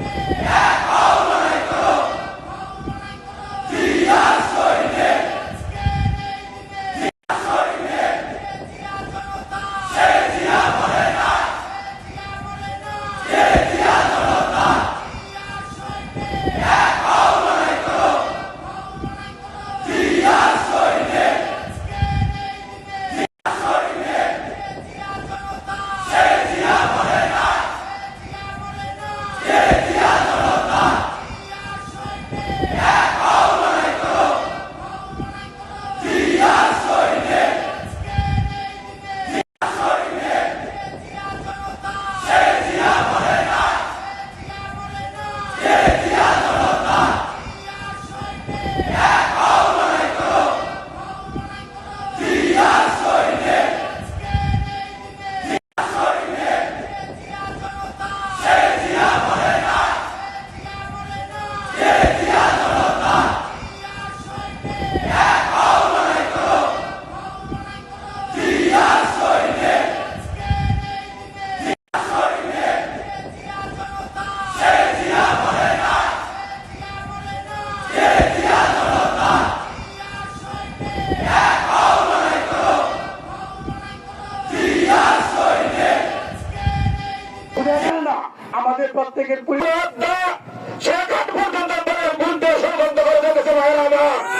Yeah. প্রত্যেকের সে ঘাট পর্যন্ত ষড়যন্ত্র করে রেখেছে ভাইয়েরা আমার।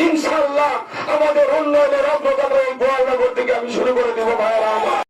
ইনশাল্লাহ আমাদের উন্নয়নের অগ্রগতি এই গোয়ালনগর থেকে আমি শুরু করে দেবো ভাই